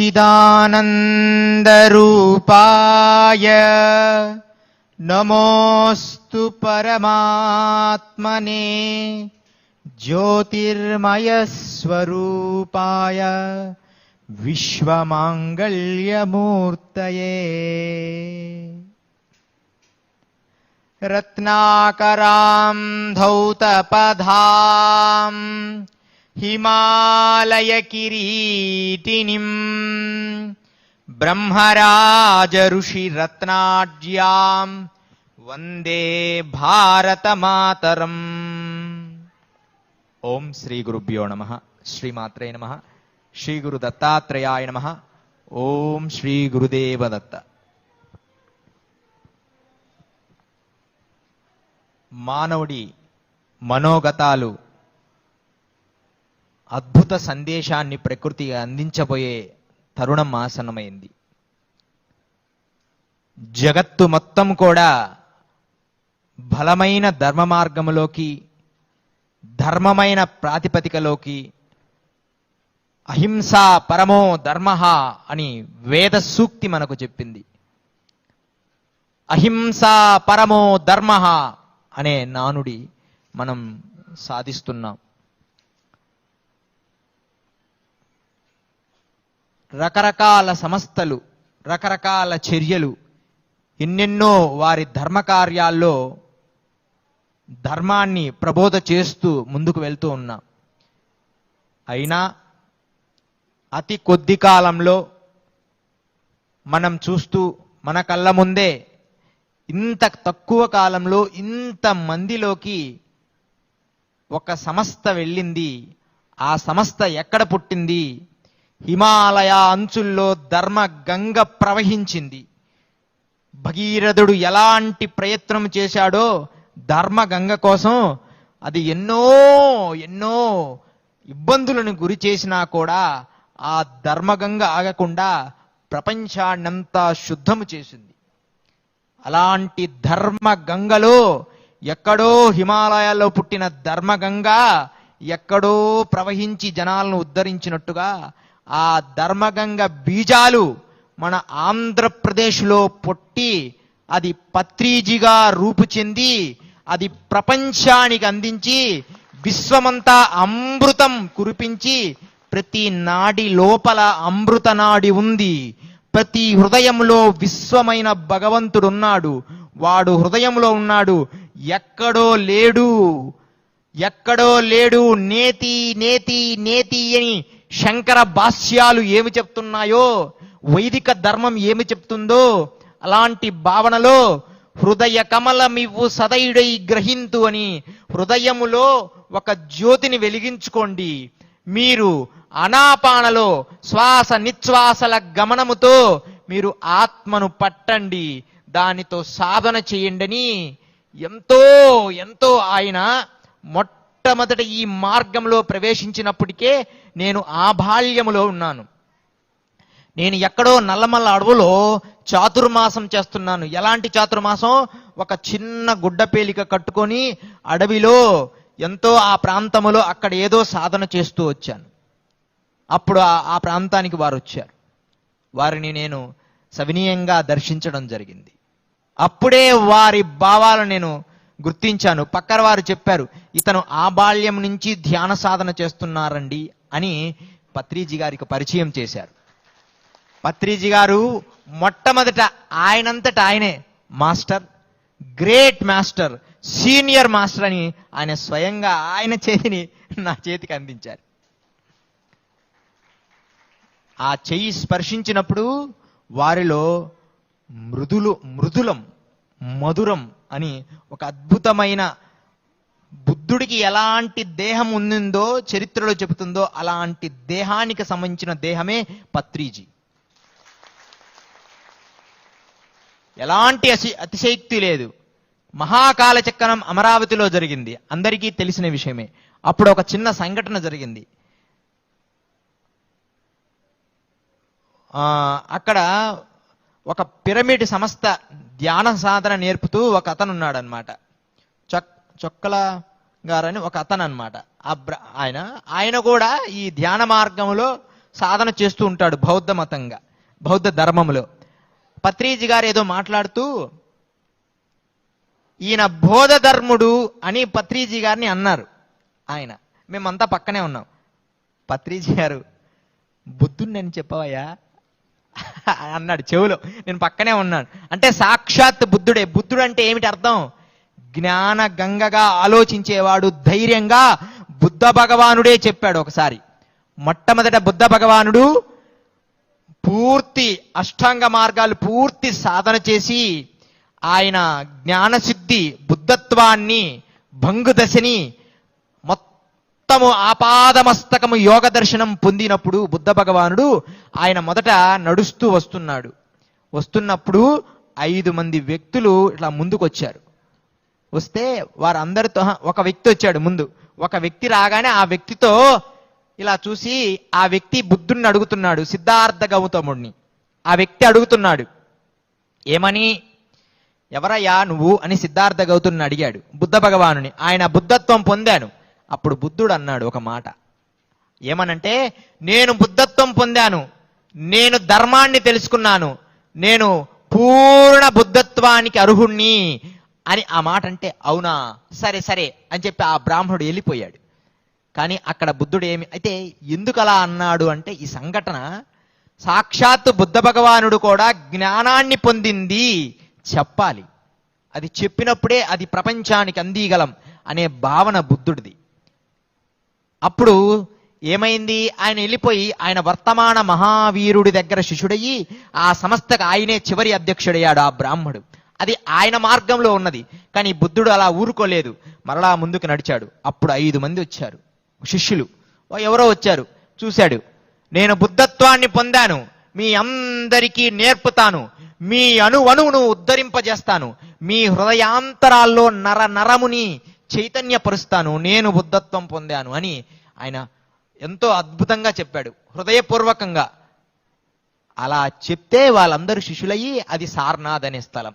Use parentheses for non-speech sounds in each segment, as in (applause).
सच्चिदानन्दरूपाय नमोऽस्तु परमात्मने ज्योतिर्मयस्वरूपाय विश्वमाङ्गल्यमूर्तये। रत्नाकरां धौतपधाम् हिमालयकिरीटिनिम् ब्रह्मराजऋषिरत्नाढ्याम् वन्दे भारतमातरम् ఓం శ్రీ గురుభ్యో నమ శ్రీమాత్రే నమ శ్రీ గురు దత్తాత్రేయాయ నమ ఓం శ్రీ గురుదేవ దత్త మానవుడి మనోగతాలు అద్భుత సందేశాన్ని ప్రకృతి అందించబోయే తరుణం ఆసన్నమైంది. జగత్తు మొత్తం కూడా బలమైన ధర్మ మార్గములోకి ధర్మమైన ప్రాతిపదికలోకి అహింస పరమో ధర్మ అని వేద సూక్తి మనకు చెప్పింది. అహింసా పరమో ధర్మ అనే నానుడి మనం సాధిస్తున్నాం. రకరకాల సంస్థలు రకరకాల చర్యలు ఎన్నెన్నో వారి ధర్మ కార్యాల్లో ధర్మాన్ని ప్రబోధ చేస్తూ ముందుకు వెళ్తూ ఉన్నాం. అయినా అతి కొద్ది కాలంలో మనం చూస్తూ మన కళ్ళ ముందే ఇంత తక్కువ కాలంలో ఇంత మందిలోకి ఒక సంస్థ వెళ్ళింది ఆ సంస్థ ఎక్కడ పుట్టింది హిమాలయ అంచుల్లో ధర్మ గంగ ప్రవహించింది. భగీరథుడు ఎలాంటి ప్రయత్నం చేశాడో ధర్మ గంగ కోసం అది ఎన్నో ఎన్నో ఇబ్బందులను గురి చేసినా కూడా ఆ ధర్మగంగ ఆగకుండా ప్రపంచాన్నంతా శుద్ధము చేసింది. అలాంటి ధర్మ గంగలో ఎక్కడో హిమాలయాల్లో పుట్టిన ధర్మగంగ ఎక్కడో ప్రవహించి జనాలను ఉద్ధరించినట్టుగా ఆ ధర్మగంగ బీజాలు మన ఆంధ్రప్రదేశ్లో పొట్టి అది పత్రీజిగా రూపు చెంది అది ప్రపంచానికి అందించి విశ్వమంతా అమృతం కురిపించి ప్రతి నాడి లోపల అమృత నాడి ఉంది. ప్రతి హృదయంలో విశ్వమైన భగవంతుడున్నాడు. వాడు హృదయంలో ఉన్నాడు. ఎక్కడో లేడు. ఎక్కడో లేడు. నేతి నేతి నేతి అని శంకర భాష్యాలు ఏమి చెప్తున్నాయో వైదిక ధర్మం ఏమి చెప్తుందో అలాంటి భావనలో హృదయ కమలమివ్వు సదయుడై గ్రహింతు అని హృదయములో ఒక జ్యోతిని వెలిగించుకోండి. మీరు అనాపానలో శ్వాస నిశ్వాసల గమనముతో మీరు ఆత్మను పట్టండి. దానితో సాధన చేయండి ఎంతో ఎంతో ఆయన మొట్టమొదట ఈ మార్గంలో ప్రవేశించినప్పటికే నేను ఆ బాల్యములో ఉన్నాను. నేను ఎక్కడో నల్లమల్ల అడవులో చాతుర్మాసం చేస్తున్నాను. ఎలాంటి చాతుర్మాసం? ఒక చిన్న గుడ్డ పేలిక కట్టుకొని అడవిలో ఎంతో ఆ ప్రాంతములో అక్కడ ఏదో సాధన చేస్తూ వచ్చాను. అప్పుడు ఆ- ఆ ప్రాంతానికి వారు వచ్చారు. వారిని నేను సవినీయంగా దర్శించడం జరిగింది. అప్పుడే వారి భావాలు నేను గుర్తించాను. పక్కన వారు చెప్పారు ఇతను ఆ బాల్యం నుంచి ధ్యాన సాధన చేస్తున్నారండి అని పత్రిజీ గారికి పరిచయం చేశారు. పత్రిజీ గారు మొట్టమొదట ఆయనంతట ఆయనే master great master senior master అని ఆయన స్వయంగా ఆయన చేతిని నా చేతికి అందించారు. ఆ చెయ్యి స్పర్శించినప్పుడు వారిలో మృదులు మృదులం మధురం అని ఒక అద్భుతమైన బుద్ధుడికి ఎలాంటి దేహం ఉందో చరిత్రలో చెబుతుందో అలాంటి దేహానికి సంబంధించిన దేహమే పత్రిజీ. ఎలాంటి అశి అతిశయక్తి లేదు. మహాకాల చక్రం అమరావతిలో జరిగింది. అందరికీ తెలిసిన విషయమే. అప్పుడు ఒక చిన్న సంఘటన జరిగింది. అక్కడ ఒక పిరమిడ్ సంస్థ ధ్యాన సాధన నేర్పుతూ ఒక అతను ఉన్నాడనమాట చొక్ చొక్కల గారని ఒక అతను అనమాట ఆయన ఆయన కూడా ఈ ధ్యాన మార్గంలో సాధన చేస్తూ ఉంటాడు బౌద్ధ మతంగా బౌద్ధ ధర్మములో. పత్రీజి గారు ఏదో మాట్లాడుతూ ఈయన బోధ ధర్ముడు అని పత్రీజీ గారిని అన్నారు. ఆయన మేమంతా పక్కనే ఉన్నాం. పత్రీజీ గారు బుద్ధుడిని అని చెప్పవయ్యా (laughs) అన్నాడు చెవులో. నేను పక్కనే ఉన్నాను. అంటే సాక్షాత్ బుద్ధుడే. బుద్ధుడు అంటే ఏమిటి అర్థం? జ్ఞాన గంగగా ఆలోచించేవాడు ధైర్యంగా బుద్ధ భగవానుడే చెప్పాడు ఒకసారి. మొట్టమొదట బుద్ధ భగవానుడు పూర్తి అష్టాంగ మార్గాలు పూర్తి సాధన చేసి ఆయన జ్ఞానసిద్ధి బుద్ధత్వాన్ని భంగు దశని మొత్తము ఆపాదమస్తకము యోగ దర్శనం పొందినప్పుడు బుద్ధ భగవానుడు ఆయన మొదట నడుస్తూ వస్తున్నాడు. వస్తున్నప్పుడు ఐదు మంది వ్యక్తులు ఇట్లా ముందుకొచ్చారు. వస్తే వారందరితో ఒక వ్యక్తి వచ్చాడు ముందు. ఒక వ్యక్తి రాగానే ఆ వ్యక్తితో ఇలా చూసి ఆ వ్యక్తి బుద్ధుడిని అడుగుతున్నాడు సిద్ధార్థ గౌతముడిని ఆ వ్యక్తి అడుగుతున్నాడు ఏమని? ఎవరయ్యా నువ్వు? అని సిద్ధార్థ గౌతుని అడిగాడు బుద్ధ భగవానుని. ఆయన బుద్ధత్వం పొందాను. అప్పుడు బుద్ధుడు అన్నాడు ఒక మాట. ఏమనంటే నేను బుద్ధత్వం పొందాను నేను ధర్మాన్ని తెలుసుకున్నాను నేను పూర్ణ బుద్ధత్వానికి అర్హుణ్ణి అని ఆ మాట అంటే అవునా సరే సరే అని చెప్పి ఆ బ్రాహ్మణుడు వెళ్ళిపోయాడు. కానీ అక్కడ బుద్ధుడు ఏమి అయితే ఎందుకు అలా అన్నాడు అంటే ఈ సంఘటన సాక్షాత్తు బుద్ధ భగవానుడు కూడా జ్ఞానాన్ని పొందింది చెప్పాలి. అది చెప్పినప్పుడే అది ప్రపంచానికి అందిగలం అనే భావన బుద్ధుడిది. అప్పుడు ఏమైంది? ఆయన వెళ్ళిపోయి ఆయన వర్తమాన మహావీరుడి దగ్గర శిష్యుడయ్యి ఆ సంస్థకు ఆయనే చివరి అధ్యక్షుడయ్యాడు ఆ బ్రాహ్మడు. అది ఆయన మార్గంలో ఉన్నది. కానీ బుద్ధుడు అలా ఊరుకోలేదు. మరలా ముందుకు నడిచాడు. అప్పుడు ఐదు మంది వచ్చారు. శిష్యులు. ఓ ఎవరో వచ్చారు. చూశాడు. నేను బుద్ధత్వాన్ని పొందాను. మీ అందరికీ నేర్పుతాను. మీ అణువణువును ఉద్ధరింపజేస్తాను. మీ హృదయాంతరాల్లో నర నరముని చైతన్యపరుస్తాను నేను బుద్ధత్వం పొందాను అని ఆయన ఎంతో అద్భుతంగా చెప్పాడు హృదయపూర్వకంగా. అలా చెప్తే వాళ్ళందరూ శిష్యులయ్యి అది సార్నాథ్ అనే స్థలం.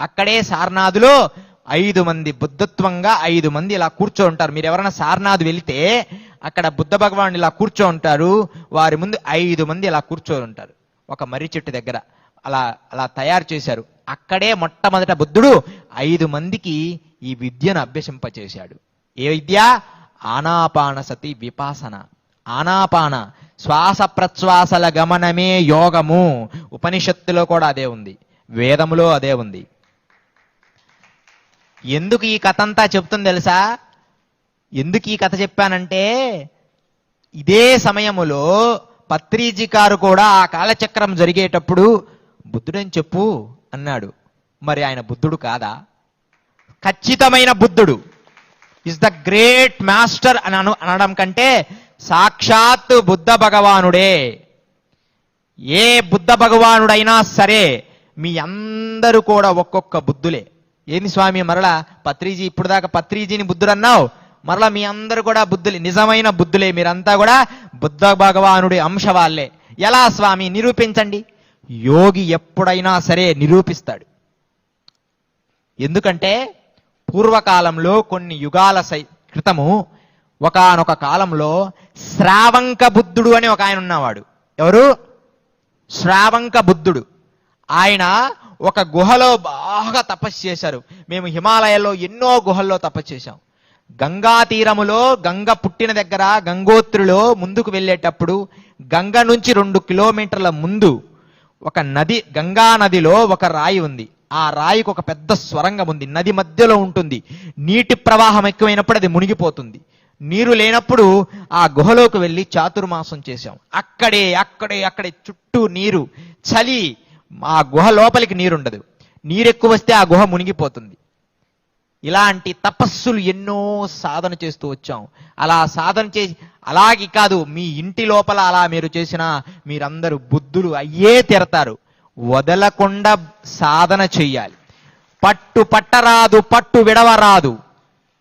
అక్కడే సార్నాథ్లో ఐదు మంది బుద్ధత్వంగా ఐదు మంది ఇలా కూర్చో ఉంటారు. మీరు ఎవరైనా సార్నాథ్ వెళితే అక్కడ బుద్ధ భగవాన్ ఇలా కూర్చో ఉంటారు వారి ముందు ఐదు మంది ఇలా కూర్చో ఉంటారు. ఒక మర్రి చెట్టు దగ్గర అలా అలా తయారు చేశారు. అక్కడే మొట్టమొదట బుద్ధుడు ఐదు మందికి ఈ విద్యను అభ్యసింపచేశాడు. ఏ విద్య? ఆనాపాన సతి విపాసన. ఆనాపాన శ్వాస ప్రశ్వాసల గమనమే యోగము. ఉపనిషత్తులో కూడా అదే ఉంది. వేదములో అదే ఉంది. ఎందుకు ఈ కథ అంతా చెప్తుంది తెలుసా? ఎందుకు ఈ కథ చెప్పానంటే ఇదే సమయములో పత్రీజీ గారు కూడా ఆ కాలచక్రం జరిగేటప్పుడు బుద్ధుడని చెప్పు అన్నాడు. మరి ఆయన బుద్ధుడు కాదా? ఖచ్చితమైన బుద్ధుడు. ఇస్ ద గ్రేట్ మాస్టర్ అని అను అనడం కంటే సాక్షాత్ బుద్ధ భగవానుడే. ఏ బుద్ధ భగవానుడైనా సరే మీ అందరూ కూడా ఒక్కొక్క బుద్ధులే. ఏంది స్వామి మరలా పత్రిజీ ఇప్పుడు దాకా పత్రిజీని బుద్ధుడు అన్నావు మరలా మీ అందరూ కూడా బుద్ధులే నిజమైన బుద్ధులే మీరంతా కూడా బుద్ధ భగవానుడి అంశవాళ్ళే. ఎలా స్వామి నిరూపించండి. యోగి ఎప్పుడైనా సరే నిరూపిస్తాడు. ఎందుకంటే పూర్వకాలంలో కొన్ని యుగాల సై- క్రితము ఒకానొక కాలంలో శ్రావంక బుద్ధుడు అని ఒక ఆయన ఉన్నవాడు. ఎవరు? శ్రావంక బుద్ధుడు. ఆయన ఒక గుహలో బాగా తపస్సు చేశారు. మేము హిమాలయాల్లో ఎన్నో గుహల్లో తపస్సు చేశాం. గంగా తీరములో గంగ పుట్టిన దగ్గర గంగోత్రిలో ముందుకు వెళ్ళేటప్పుడు గంగ నుంచి రెండు కిలోమీటర్ల ముందు ఒక నది గంగా నదిలో ఒక రాయి ఉంది. ఆ రాయికి ఒక పెద్ద స్వరంగం ఉంది. నది మధ్యలో ఉంటుంది. నీటి ప్రవాహం ఎక్కువైనప్పుడు అది మునిగిపోతుంది. నీరు లేనప్పుడు ఆ గుహలోకి వెళ్ళి చాతుర్మాసం చేశాం. అక్కడే అక్కడే అక్కడే చుట్టూ నీరు చలి. ఆ గుహ లోపలికి నీరుండదు. నీరు ఎక్కువ వస్తే ఆ గుహ మునిగిపోతుంది. ఇలాంటి తపస్సులు ఎన్నో సాధన చేస్తూ వచ్చాం. అలా సాధన చేసి అలాగే కాదు మీ ఇంటి లోపల అలా మీరు చేసిన మీరందరూ బుద్ధులు అయ్యే తీరతారు. వదలకుండా సాధన చెయ్యాలి. పట్టు పట్టరాదు పట్టు విడవరాదు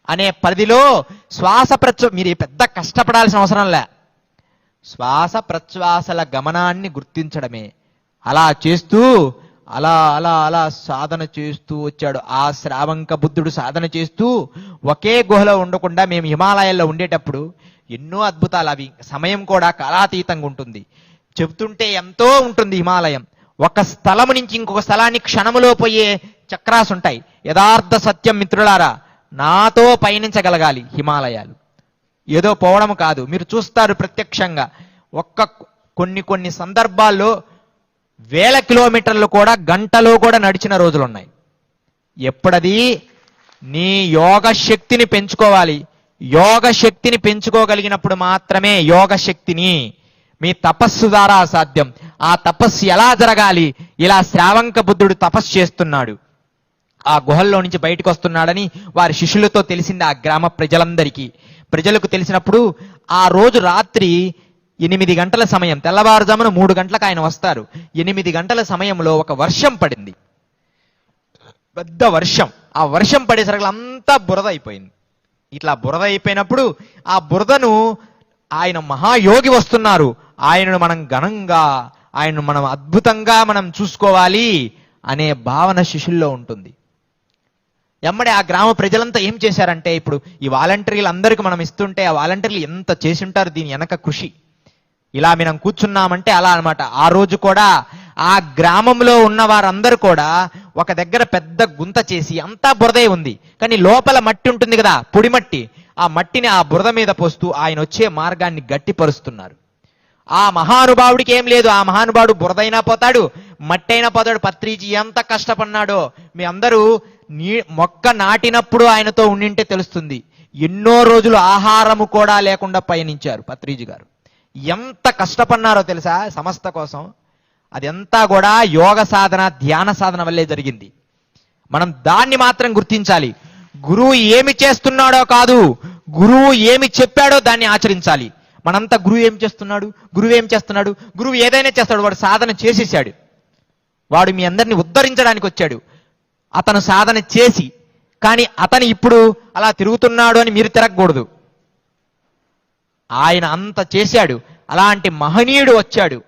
అనే పరిధిలో శ్వాస ప్రచ మీరు పెద్ద కష్టపడాల్సిన అవసరం లే. శ్వాస ప్రశ్వాసల గమనాన్ని గుర్తించడమే. అలా చేస్తూ అలా అలా అలా సాధన చేస్తూ వచ్చాడు. ఆ శ్రావంక బుద్ధుడు సాధన చేస్తూ ఒకే గుహలో ఉండకుండా మేము హిమాలయాల్లో ఉండేటప్పుడు ఎన్నో అద్భుతాలు అవి. సమయం కూడా కాలాతీతంగా ఉంటుంది. చెబుతుంటే ఎంతో ఉంటుంది హిమాలయం. ఒక స్థలము నుంచి ఇంకొక స్థలానికి క్షణములో పోయే చక్రాస్ ఉంటాయి యథార్థ సత్యం మిత్రులారా నాతో పయనించగలగాలి హిమాలయాలు. ఏదో పోవడం కాదు మీరు చూస్తారు ప్రత్యక్షంగా. ఒక్క కొన్ని కొన్ని సందర్భాల్లో వేల కిలోమీటర్లు కూడా గంటలో కూడా నడిచిన రోజులున్నాయి. ఎప్పుడది? నీ యోగ శక్తిని పెంచుకోవాలి. యోగ శక్తిని పెంచుకోగలిగినప్పుడు మాత్రమే యోగ శక్తిని మీ తపస్సు ద్వారా సాధ్యం ఆ తపస్సు ఎలా జరగాలి? ఇలా శ్రావంక బుద్ధుడు తపస్సు చేస్తున్నాడు. ఆ గుహల్లో నుంచి బయటకు వస్తున్నాడని వారి శిష్యులతో తెలిసింది ఆ గ్రామ ప్రజలందరికీ. ప్రజలకు తెలిసినప్పుడు ఆ రోజు రాత్రి ఎనిమిది గంటల సమయం తెల్లవారుజామున మూడు గంటలకు ఆయన వస్తారు. ఎనిమిది గంటల సమయంలో ఒక వర్షం పడింది. పెద్ద వర్షం. ఆ వర్షం పడేసరికి అంతా బురద అయిపోయింది. ఇట్లా బురద అయిపోయినప్పుడు ఆ బురదను ఆయన మహాయోగి వస్తున్నారు. ఆయనను మనం ఘనంగా ఆయనను మనం అద్భుతంగా మనం చూసుకోవాలి అనే భావన శిష్యుల్లో ఉంటుంది. ఎమ్మడే ఆ గ్రామ ప్రజలంతా ఏం చేశారంటే ఇప్పుడు ఈ వాలంటీర్లు అందరికీ మనం ఇస్తుంటే ఆ వాలంటీర్లు ఎంత చేసింటారు దీని వెనక కృషి. ఇలా మనం కూర్చున్నామంటే అలా అనమాట ఆ రోజు కూడా ఆ గ్రామంలో ఉన్న వారందరూ కూడా ఒక దగ్గర పెద్ద గుంత చేసి అంతా బురదే ఉంది. కానీ లోపల మట్టి ఉంటుంది కదా పొడి మట్టి. ఆ మట్టిని ఆ బురద మీద పోస్తూ ఆయన వచ్చే మార్గాన్ని గట్టిపరుస్తున్నారు. ఆ మహానుభావుడికి ఏం లేదు. ఆ మహానుభావుడు బురదైనా పోతాడు మట్టైనా పోతాడు. పత్రిజీ ఎంత కష్టపడినాడో మీ అందరూ నీ మొక్క నాటినప్పుడు ఆయనతో ఉండింటే తెలుస్తుంది. ఎన్నో రోజులు ఆహారము కూడా లేకుండా పయనించారు పత్రిజీ గారు. ఎంత కష్టపడినారో తెలుసా? సంస్థ కోసం. అదంతా కూడా యోగ సాధన ధ్యాన సాధన వల్లే జరిగింది. మనం దాన్ని మాత్రం గుర్తించాలి. గురువు ఏమి చేస్తున్నాడో కాదు గురువు ఏమి చెప్పాడో దాన్ని ఆచరించాలి. మనంతా గురువు ఏం చేస్తున్నాడు? గురువు ఏం చేస్తున్నాడు? గురువు ఏదైనా చేస్తాడు. వాడు సాధన చేసేసాడు. వాడు మీ అందరిని ఉద్ధరించడానికి వచ్చాడు. అతను సాధన చేసి కానీ అతను ఇప్పుడు అలా తిరుగుతున్నాడు అని మీరు తిరగకూడదు. ఆయన అంత చేశాడు. అలాంటి మహనీయుడు వచ్చాడు.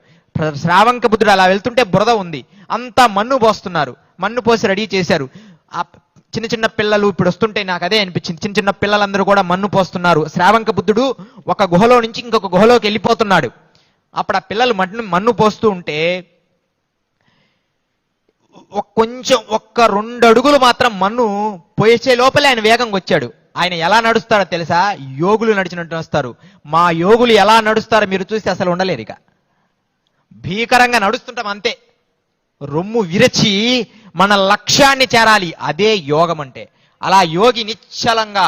శ్రావంక బుద్ధుడు అలా వెళ్తుంటే బురద ఉంది. అంతా మన్ను పోస్తున్నారు. మన్ను పోసి రెడీ చేశారు. ఆ చిన్న చిన్న పిల్లలు ఇప్పుడు వస్తుంటే నాకు అదే అనిపించింది. చిన్న చిన్న పిల్లలందరూ కూడా మన్ను పోస్తున్నారు. శ్రావంక బుద్ధుడు ఒక గుహలో నుంచి ఇంకొక గుహలోకి వెళ్ళిపోతున్నాడు. అప్పుడు ఆ పిల్లలు మన్ను మన్ను పోస్తూ ఉంటే కొంచెం ఒక్క రెండు అడుగులు మాత్రం మన్ను పోసే లోపలే ఆయన వేగంగా వచ్చాడు. ఆయన ఎలా నడుస్తాడో తెలుసా? యోగులు నడిచినట్టు నడుస్తారు. మా యోగులు ఎలా నడుస్తారో మీరు చూస్తే అసలు ఉండలేరు ఇక భీకరంగా నడుస్తుంటాం అంతే. రొమ్ము విరచి మన లక్ష్యాన్ని చేరాలి. అదే యోగం అంటే అలా యోగి నిశ్చలంగా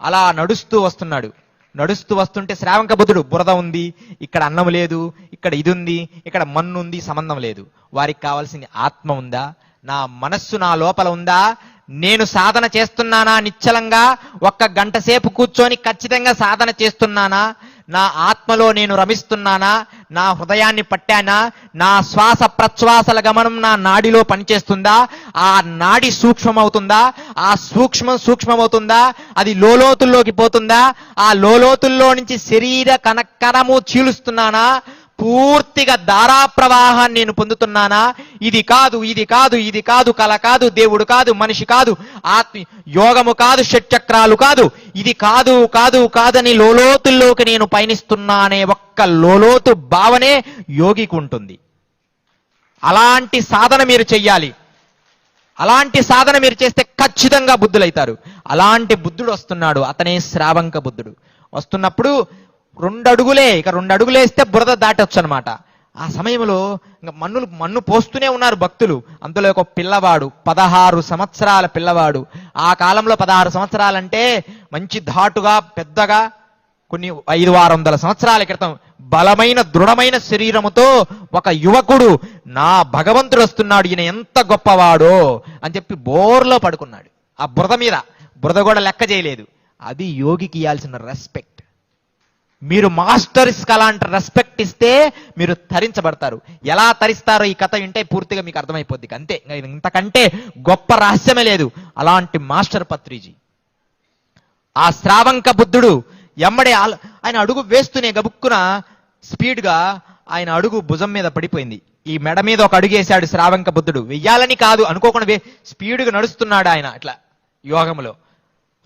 అలా నడుస్తూ వస్తున్నాడు. నడుస్తూ వస్తుంటే శ్రావంక బుద్ధుడు బురద ఉంది ఇక్కడ అన్నం లేదు ఇక్కడ ఇది ఉంది ఇక్కడ మన్ను ఉంది సంబంధం లేదు. వారికి కావాల్సింది ఆత్మ ఉందా? నా మనస్సు నా లోపల ఉందా? నేను సాధన చేస్తున్నానా నిశ్చలంగా? ఒక్క గంట సేపు కూర్చొని ఖచ్చితంగా సాధన చేస్తున్నానా? నా ఆత్మలో నేను రమిస్తున్నానా? నా హృదయాన్ని పట్టానా? నా శ్వాస ప్రశ్వాసల గమనం నా నాడిలో పనిచేస్తుందా? ఆ నాడి సూక్ష్మమవుతుందా? ఆ సూక్ష్మం సూక్ష్మమవుతుందా? అది లోలోతుల్లోకి పోతుందా? ఆ లోలోతుల్లో నుంచి శరీర కనకరము చీలుస్తున్నానా? పూర్తిగా ధారా ప్రవాహాన్ని నేను పొందుతున్నానా? ఇది కాదు ఇది కాదు ఇది కాదు కల కాదు దేవుడు కాదు మనిషి కాదు ఆత్మ యోగము కాదు షట్చక్రాలు కాదు. ఇది కాదు కాదు కాదని లోలోతుల్లోకి నేను పయనిస్తున్నానే ఒక్క లోలోతు భావనే యోగికి ఉంటుంది. అలాంటి సాధన మీరు చెయ్యాలి. అలాంటి సాధన మీరు చేస్తే ఖచ్చితంగా బుద్ధులైతారు. అలాంటి బుద్ధుడు వస్తున్నాడు అతనే శ్రావంక బుద్ధుడు. వస్తున్నప్పుడు రెండు అడుగులే ఇక రెండు అడుగులేస్తే బురద దాటొచ్చు అనమాట ఆ సమయంలో ఇంకా మన్నులు మన్ను పోస్తూనే ఉన్నారు భక్తులు. అందులో ఒక పిల్లవాడు పదహారు సంవత్సరాల పిల్లవాడు. ఆ కాలంలో పదహారు సంవత్సరాలంటే మంచి ధాటుగా పెద్దగా కొన్ని ఐదు ఆరు వందల సంవత్సరాల క్రితం బలమైన దృఢమైన శరీరముతో ఒక యువకుడు నా భగవంతుడు వస్తున్నాడు ఈయన ఎంత గొప్పవాడో అని చెప్పి బోర్లో పడుకున్నాడు. ఆ బురద మీద. బురద కూడా లెక్క చేయలేదు. అది యోగికి ఇవ్వాల్సిన రెస్పెక్ట్ మీరు మాస్టర్స్ అలాంటి రెస్పెక్ట్ ఇస్తే మీరు తరించబడతారు. ఎలా తరిస్తారో ఈ కథ వింటే పూర్తిగా మీకు అర్థమైపోద్ది. అంతే. ఇంతకంటే గొప్ప రహస్యమే లేదు. అలాంటి మాస్టర్ పత్రిజీ. ఆ శ్రావంక బుద్ధుడు ఎమ్మడే ఆయన అడుగు వేస్తూనే గబుక్కున స్పీడ్గా ఆయన అడుగు భుజం మీద పడిపోయింది. ఈ మెడ మీద ఒక అడుగు వేశాడు శ్రావంక బుద్ధుడు. వెయ్యాలని కాదు అనుకోకుండా స్పీడ్గా నడుస్తున్నాడు ఆయన అట్లా యోగంలో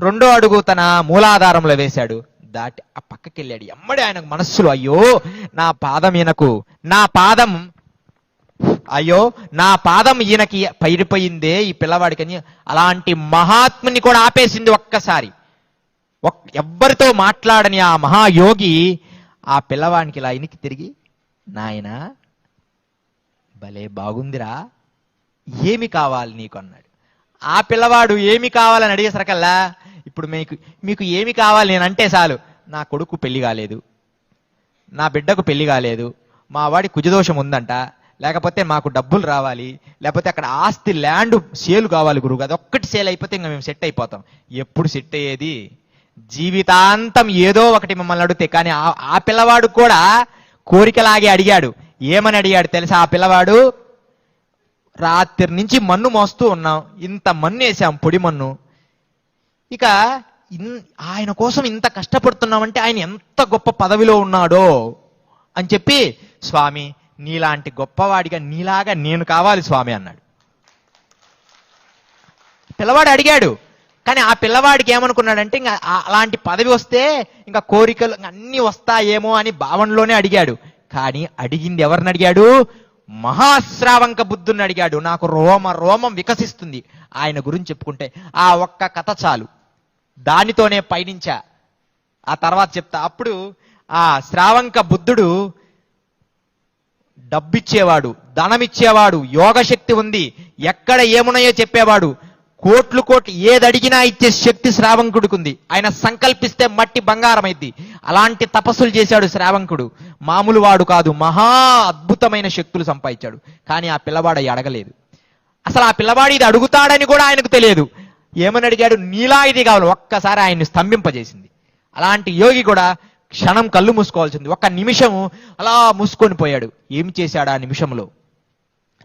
రెండో అడుగు తన మూలాధారంలో వేశాడు. దాటి ఆ పక్కకి వెళ్ళాడు ఎమ్మడి ఆయనకు మనస్సులో అయ్యో నా పాదం ఈయనకు నా పాదం అయ్యో నా పాదం ఈయనకి పైరిపోయిందే ఈ పిల్లవాడికని అలాంటి మహాత్ముని కూడా ఆపేసింది ఒక్కసారి. ఒక్- ఎవ్వరితో మాట్లాడని ఆ మహాయోగి ఆ పిల్లవాడికి ఇలా ఇనికి తిరిగి నాయన భలే బాగుందిరా ఏమి కావాలి నీకు అన్నాడు. ఆ పిల్లవాడు ఏమి కావాలని అడిగేసరికల్లా ఇప్పుడు మీకు మీకు ఏమి కావాలి నేను అంటే చాలు నా కొడుకు పెళ్ళి కాలేదు నా బిడ్డకు పెళ్ళి కాలేదు మా వాడి కుజదోషం ఉందంట లేకపోతే మాకు డబ్బులు రావాలి లేకపోతే అక్కడ ఆస్తి ల్యాండ్ సేల్ కావాలి గురువు అది ఒక్కటి సేల్ అయిపోతే ఇంకా మేము సెట్ అయిపోతాం. ఎప్పుడు సెట్ అయ్యేది? జీవితాంతం ఏదో ఒకటి మిమ్మల్ని అడిగితే కానీ ఆ- ఆ పిల్లవాడు కూడా కోరికలాగే అడిగాడు. ఏమని అడిగాడు తెలుసా? ఆ పిల్లవాడు రాత్రి నుంచి మన్ను మోస్తూ ఉన్నాం ఇంత మన్ను వేసాం పొడి మన్ను. ఇక ఇన్- ఆయన కోసం ఇంత కష్టపడుతున్నామంటే ఆయన ఎంత గొప్ప పదవిలో ఉన్నాడో అని చెప్పి స్వామి నీలాంటి గొప్పవాడిగా నీలాగా నేను కావాలి స్వామి అన్నాడు. పిల్లవాడు అడిగాడు కానీ ఆ పిల్లవాడికి ఏమనుకున్నాడంటే ఇంకా అలాంటి పదవి వస్తే ఇంకా కోరికలు అన్నీ వస్తాయేమో అని భావనలోనే అడిగాడు. కానీ అడిగింది ఎవరిని అడిగాడు? మహాశ్రావంక బుద్ధుని అడిగాడు. నాకు రోమ రోమం వికసిస్తుంది. ఆయన గురించి చెప్పుకుంటే ఆ ఒక్క కథ చాలు. దానితోనే పయనించా. ఆ తర్వాత చెప్తా అప్పుడు ఆ శ్రావంక బుద్ధుడు డబ్బిచ్చేవాడు ధనమిచ్చేవాడు యోగశక్తి ఉంది ఎక్కడ ఏమున్నాయో చెప్పేవాడు. కోట్లు కోట్లు ఏదడిగినా ఇచ్చే శక్తి శ్రావంకుడికి ఉంది ఆయన సంకల్పిస్తే మట్టి బంగారం అయింది అలాంటి తపస్సులు చేశాడు శ్రావంకుడు. మామూలు వాడు కాదు మహా అద్భుతమైన శక్తులు సంపాదించాడు. కానీ ఆ పిల్లవాడు అడగలేదు. అసలు ఆ పిల్లవాడు ఇది అడుగుతాడని కూడా ఆయనకు తెలియదు. ఏమని అడిగాడు? నీలా ఇది కావాలి. ఒక్కసారి ఆయన్ని స్తంభింపజేసింది. అలాంటి యోగి కూడా క్షణం కళ్ళు మూసుకోవాల్సింది. ఒక్క నిమిషం అలా మూసుకొని పోయాడు. ఏం చేశాడు ఆ నిమిషంలో?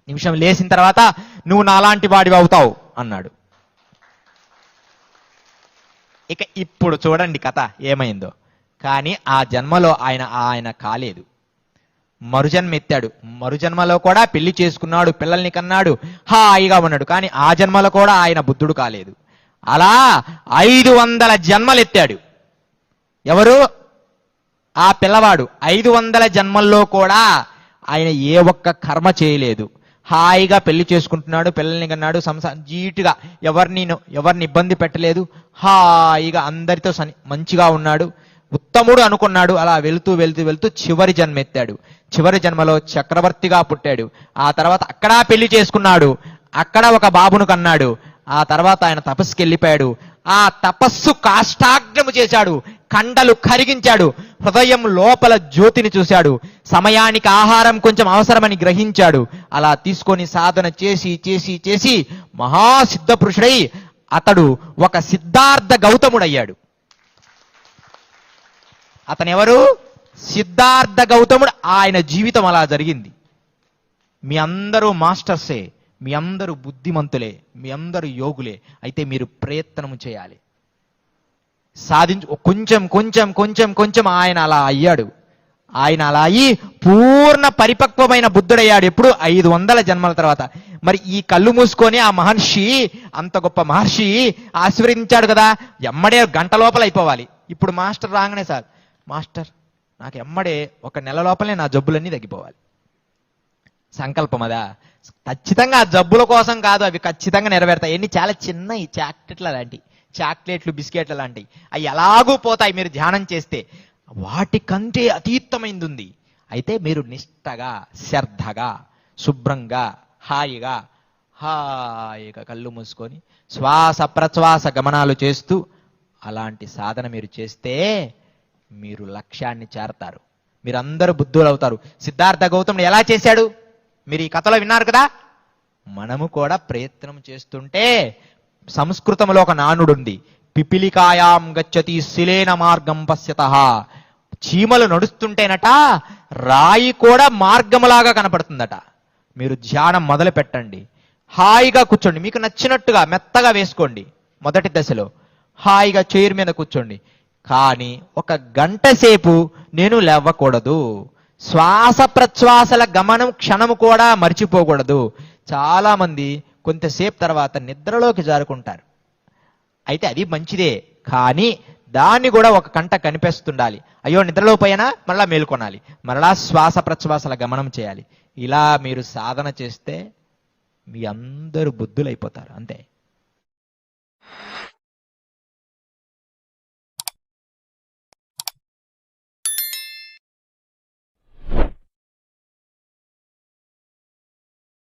నిమిషం లేచిన తర్వాత నువ్వు నాలాంటి వాడివి అవుతావు అన్నాడు. ఇక ఇప్పుడు చూడండి కథ ఏమైందో. కానీ ఆ జన్మలో ఆయన ఆయన కాలేదు. మరుజన్మ ఎత్తాడు. మరుజన్మలో కూడా పెళ్ళి చేసుకున్నాడు పిల్లల్ని కన్నాడు. హాయిగా ఉన్నాడు. కానీ ఆ జన్మలో కూడా ఆయన బుద్ధుడు కాలేదు. అలా ఐదు వందల జన్మలు ఎత్తాడు ఎవరు? ఆ పిల్లవాడు. ఐదు వందల జన్మల్లో కూడా ఆయన ఏ ఒక్క కర్మ చేయలేదు. హాయిగా పెళ్ళి చేసుకుంటున్నాడు పిల్లల్ని కన్నాడు సంసారం జీటుగా ఎవరిని ఎవరిని ఇబ్బంది పెట్టలేదు. హాయిగా అందరితో సని మంచిగా ఉన్నాడు. ఉత్తముడు అనుకున్నాడు. అలా వెళుతూ వెళుతూ వెళుతూ చివరి జన్మ ఎత్తాడు చివరి జన్మలో చక్రవర్తిగా పుట్టాడు. ఆ తర్వాత అక్కడ పెళ్ళి చేసుకున్నాడు. అక్కడ ఒక బాబును కన్నాడు. ఆ తర్వాత ఆయన తపస్సుకి వెళ్ళిపోయాడు ఆ తపస్సు కాష్టాగ్రము చేశాడు. కండలు కరిగించాడు. హృదయం లోపల జ్యోతిని చూశాడు. సమయానికి ఆహారం కొంచెం అవసరమని గ్రహించాడు. అలా తీసుకొని సాధన చేసి చేసి చేసి మహాసిద్ధ పురుషుడై అతడు ఒక సిద్ధార్థ గౌతముడయ్యాడు. అతనెవరు? సిద్ధార్థ గౌతముడు. ఆయన జీవితం అలా జరిగింది. మీ అందరూ మాస్టర్సే. మీ అందరూ బుద్ధిమంతులే మీ అందరూ యోగులే. అయితే మీరు ప్రయత్నము చేయాలి. సాధించు కొంచెం కొంచెం కొంచెం కొంచెం ఆయన అలా అయ్యాడు. ఆయన అలా అయ్యి పూర్ణ పరిపక్వమైన బుద్ధుడయ్యాడు ఎప్పుడు? ఐదు వందల జన్మల తర్వాత. మరి ఈ కళ్ళు మూసుకొని ఆ మహర్షి అంత గొప్ప మహర్షి ఆశీర్వదించాడు కదా ఎమ్మడే గంట లోపల అయిపోవాలి. ఇప్పుడు మాస్టర్ రాగానే సార్ మాస్టర్ నాకు ఎమ్మడే ఒక నెల లోపలే నా జబ్బులన్నీ తగ్గిపోవాలి. సంకల్పం అదా ఖచ్చితంగా ఆ జబ్బుల కోసం కాదు అవి ఖచ్చితంగా నెరవేరుతాయి. ఎన్ని చాలా చిన్న ఈ చాక్లెట్ల లాంటి చాక్లెట్లు బిస్కెట్ల లాంటివి అవి ఎలాగూ పోతాయి మీరు ధ్యానం చేస్తే. వాటికంటే అతీతమైంది ఉంది అయితే మీరు నిష్టగా శ్రద్ధగా శుభ్రంగా హాయిగా హాయిగా కళ్ళు మూసుకొని శ్వాస ప్రశ్వాస గమనాలు చేస్తూ అలాంటి సాధన మీరు చేస్తే మీరు లక్ష్యాన్ని చేరతారు. మీరందరూ బుద్ధులు అవుతారు సిద్ధార్థ గౌతముడు ఎలా చేశాడు? మీరు ఈ కథలో విన్నారు కదా? మనము కూడా ప్రయత్నం చేస్తుంటే సంస్కృతంలో ఒక నానుడుంది. పిపిలికాయాం గచ్చతి శిలేన మార్గం పశ్యత. చీమలు నడుస్తుంటేనట రాయి కూడా మార్గములాగా కనపడుతుందట. మీరు ధ్యానం మొదలు పెట్టండి హాయిగా కూర్చోండి. మీకు నచ్చినట్టుగా మెత్తగా వేసుకోండి. మొదటి దశలో హాయిగా చైర్ మీద కూర్చోండి. కానీ ఒక గంట సేపు నేను లేవకూడదు. శ్వాస ప్రశ్వాసల గమనం క్షణము కూడా మర్చిపోకూడదు. చాలామంది కొంతసేపు తర్వాత నిద్రలోకి జారుకుంటారు. అయితే అది మంచిదే. కానీ దాన్ని కూడా ఒక కంట కనిపిస్తుండాలి. అయ్యో నిద్రలో పోయినా? మళ్ళా మేల్కొనాలి. మరలా శ్వాస ప్రశ్వాసల గమనం చేయాలి. ఇలా మీరు సాధన చేస్తే మీ అందరూ బుద్ధులైపోతారు. అంతే.